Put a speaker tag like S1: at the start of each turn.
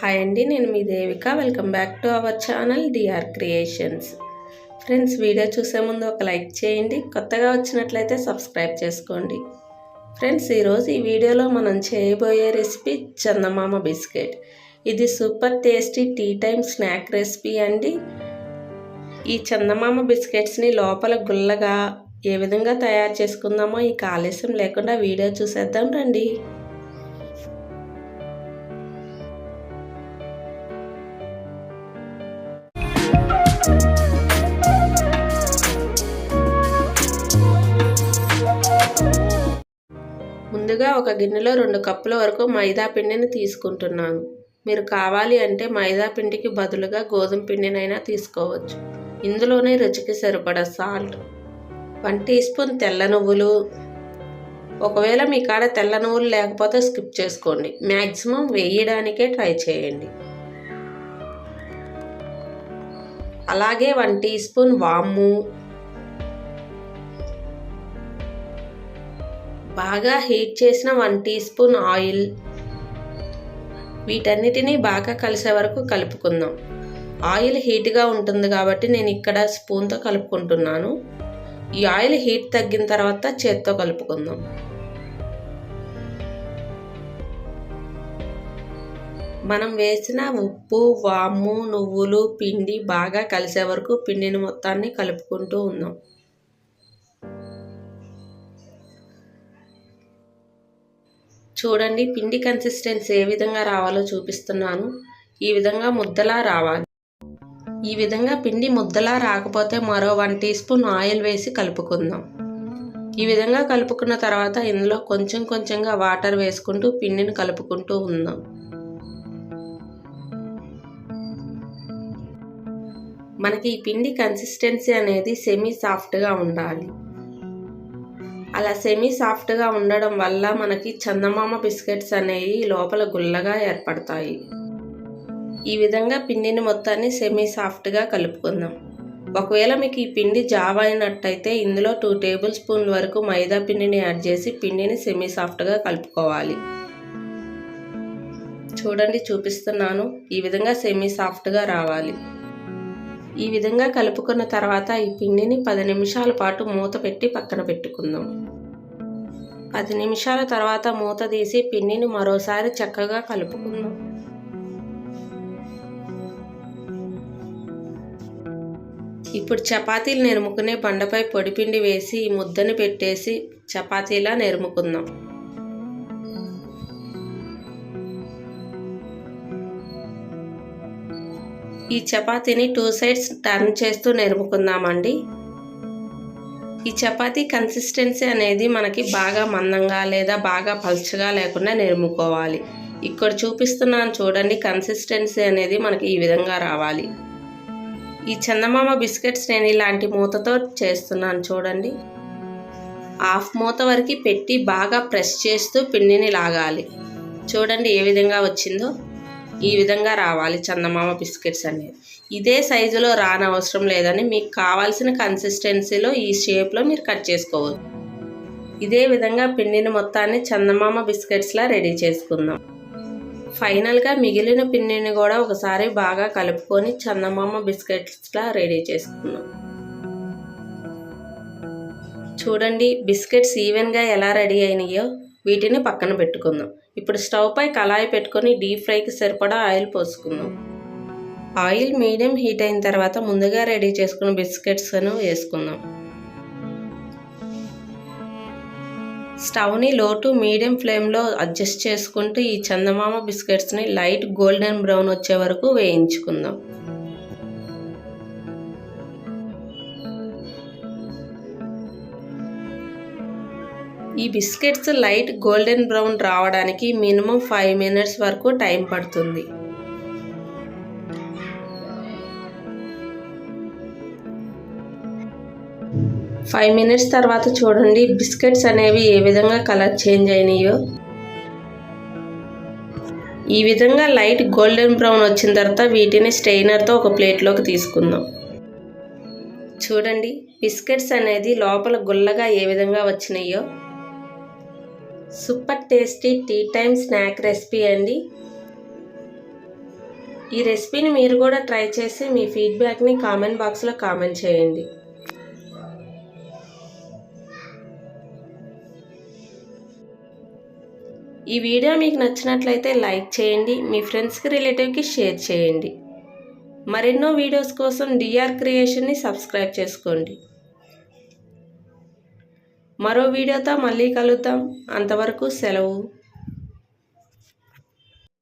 S1: Hi అండి నేను మీ Devika. Welcome back to our channel DR creations friends video చూసే ముందు ఒక లైక్ చేయండి కొత్తగా వచ్చినట్లయితే సబ్స్క్రైబ్ చేసుకోండి. ఫ్రెండ్స్ ఈరోజు ఈ వీడియోలో మనం చేయబోయే రెసిపీ చందమామ బిస్కెట్. ఇది super tasty tea time snack recipe అండి. ఈ చందమామ బిస్కెట్స్ని లోపల గుల్లగా ఏ విధంగా తయారు చేసుకుందామో ఈ ఆలస్యం లేకుండా వీడియో చూసేద్దాం రండి. ముందుగా ఒక గిన్నెలో రెండు కప్పుల వరకు మైదా పిండిని తీసుకుంటున్నాను. మీరు కావాలి అంటే మైదా పిండికి బదులుగా గోధుమ పిండినైనా తీసుకోవచ్చు. ఇందులోనే రుచికి సరిపడా సాల్ట్ వన్ టీ స్పూన్ తెల్ల నువ్వులు. ఒకవేళ మీ కాడ తెల్ల నువ్వులు లేకపోతే స్కిప్ చేసుకోండి. మ్యాక్సిమం వేయడానికే ట్రై చేయండి. అలాగే వన్ టీ స్పూన్ వాము బాగా హీట్ చేసిన వన్ టీ స్పూన్ ఆయిల్. వీటన్నిటినీ బాగా కలిసే వరకు కలుపుకుందాం. ఆయిల్ హీట్గా ఉంటుంది కాబట్టి నేను ఇక్కడ స్పూన్తో కలుపుకుంటున్నాను. ఈ ఆయిల్ హీట్ తగ్గిన తర్వాత చేత్తో కలుపుకుందాం. మనం వేసిన ఉప్పు వాము నువ్వులు పిండి బాగా కలిసే వరకు పిండిని మొత్తాన్ని కలుపుకుంటూ ఉందాం. చూడండి పిండి కన్సిస్టెన్సీ ఏ విధంగా రావాలో చూపిస్తున్నాను. ఈ విధంగా ముద్దలా రావాలి. ఈ విధంగా పిండి ముద్దలా రాకపోతే మరో వన్ టీ స్పూన్ ఆయిల్ వేసి కలుపుకుందాం. ఈ విధంగా కలుపుకున్న తర్వాత ఇందులో కొంచెం కొంచెంగా వాటర్ వేసుకుంటూ పిండిని కలుపుకుంటూ ఉందాం. మనకి ఈ పిండి కన్సిస్టెన్సీ అనేది సెమీ సాఫ్ట్గా ఉండాలి. అలా సెమీ సాఫ్ట్గా ఉండడం వల్ల మనకి చందమామ బిస్కెట్స్ అనేవి లోపల గుల్లగా ఏర్పడతాయి. ఈ విధంగా పిండిని మొత్తాన్ని సెమీ సాఫ్ట్గా కలుపుకుందాం. ఒకవేళ మీకు ఈ పిండి జావ అయినట్టయితే ఇందులో టూ టేబుల్ స్పూన్ల వరకు మైదా పిండిని యాడ్ చేసి పిండిని సెమీ సాఫ్ట్గా కలుపుకోవాలి. చూడండి చూపిస్తున్నాను. ఈ విధంగా సెమీ సాఫ్ట్గా రావాలి. ఈ విధంగా కలుపుకున్న తర్వాత ఈ పిండిని పది నిమిషాల పాటు మూత పెట్టి పక్కన పెట్టుకుందాం. పది నిమిషాల తర్వాత మూత తీసి పిండిని మరోసారి చక్కగా కలుపుకుందాం. ఇప్పుడు చపాతీలు నెరుముకునే బండపై పొడిపిండి వేసి ఈ ముద్దని పెట్టేసి చపాతీలా నెరుముకుందాం. ఈ చపాతీని టూ సైడ్స్ టర్న్ చేస్తూ నెరుముకుందామండి. ఈ చపాతీ కన్సిస్టెన్సీ అనేది మనకి బాగా మందంగా లేదా బాగా పల్చగా లేకుండా నిర్ముకోవాలి. ఇక్కడ చూపిస్తున్నాను చూడండి కన్సిస్టెన్సీ అనేది మనకి ఈ విధంగా రావాలి. ఈ చందమామ బిస్కెట్స్ నేను ఇలాంటి మూతతో చేస్తున్నాను చూడండి. హాఫ్ మూత వరకు పెట్టి బాగా ప్రెస్ చేస్తూ పిండిని లాగాలి. చూడండి ఏ విధంగా వచ్చిందో. ఈ విధంగా రావాలి చందమామ బిస్కెట్స్ అనేవి. ఇదే సైజులో రానవసరం లేదని మీకు కావాల్సిన కన్సిస్టెన్సీలో ఈ షేప్లో మీరు కట్ చేసుకోవచ్చు. ఇదే విధంగా పిండిని మొత్తాన్ని చందమామ బిస్కెట్స్లా రెడీ చేసుకుందాం. ఫైనల్గా మిగిలిన పిండిని కూడా ఒకసారి బాగా కలుపుకొని చందమామ బిస్కెట్స్లా రెడీ చేసుకుందాం. చూడండి బిస్కెట్స్ ఈవెన్గా ఎలా రెడీ అయినాయో వీటిని పక్కన పెట్టుకుందాం. ఇప్పుడు స్టవ్ పై కళాయి పెట్టుకొని డీప్ ఫ్రైకి సరిపడా ఆయిల్ పోసుకుందాం. ఆయిల్ మీడియం హీట్ అయిన తర్వాత ముందుగా రెడీ చేసుకున్న బిస్కెట్స్ను వేసుకుందాం. స్టవ్ని లో టు మీడియం ఫ్లేమ్లో అడ్జస్ట్ చేసుకుంటూ ఈ చందమామ బిస్కెట్స్ని లైట్ గోల్డెన్ బ్రౌన్ వచ్చే వరకు వేయించుకుందాం. ఈ బిస్కెట్స్ లైట్ గోల్డెన్ బ్రౌన్ రావడానికి మినిమం ఫైవ్ మినిట్స్ వరకు టైం పడుతుంది. ఫైవ్ మినిట్స్ తర్వాత చూడండి బిస్కెట్స్ అనేవి ఏ విధంగా కలర్ చేంజ్ అయినాయో. ఈ విధంగా లైట్ గోల్డెన్ బ్రౌన్ వచ్చిన తర్వాత వీటిని స్టెయినర్తో ఒక ప్లేట్లోకి తీసుకుందాం. చూడండి బిస్కెట్స్ అనేది లోపల గుల్లగా ఏ విధంగా వచ్చినాయో. Super tasty tea time snack recipe అండి. ఈ రెసిపీని మీరు కూడా ట్రై చేసి మీ ఫీడ్బ్యాక్ని కామెంట్ బాక్స్లో కామెంట్ చేయండి. ఈ వీడియో మీకు నచ్చినట్లయితే లైక్ చేయండి మీ ఫ్రెండ్స్కి రిలేటివ్కి షేర్ చేయండి. మరెన్నో వీడియోస్ కోసం డిఆర్ క్రియేషన్ని సబ్స్క్రైబ్ చేసుకోండి. మరో వీడియోతో మళ్ళీ కలుద్దాం. అంతవరకు సెలవు.